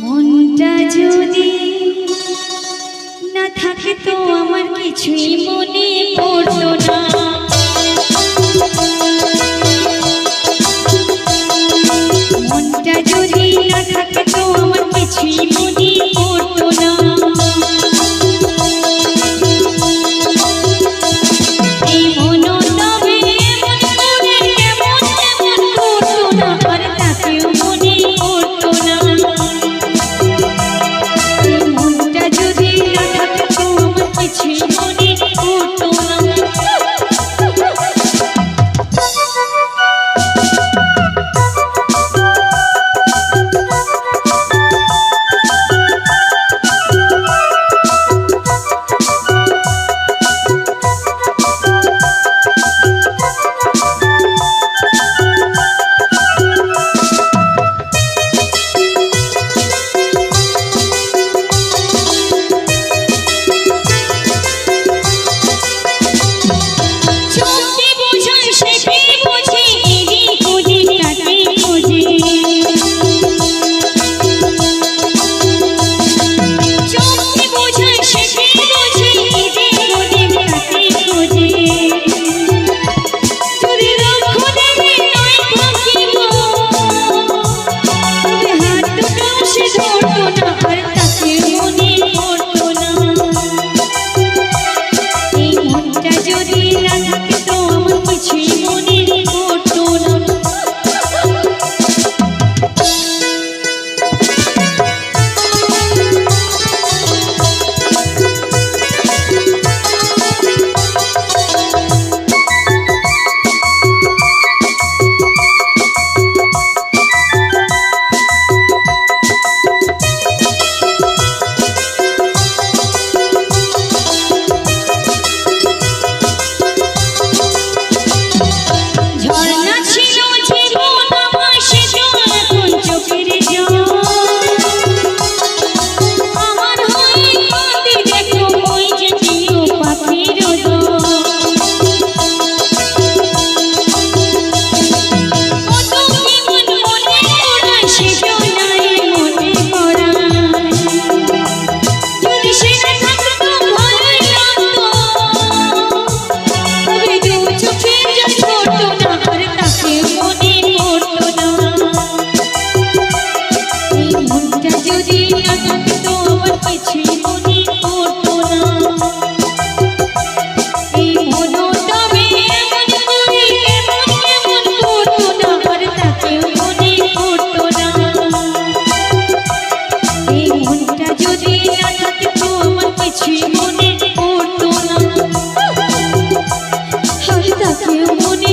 মনটা যদি না থাকে তো আমার কিছুই মনে পড়তো না। মনটা যদি না থাকে শিবমুনি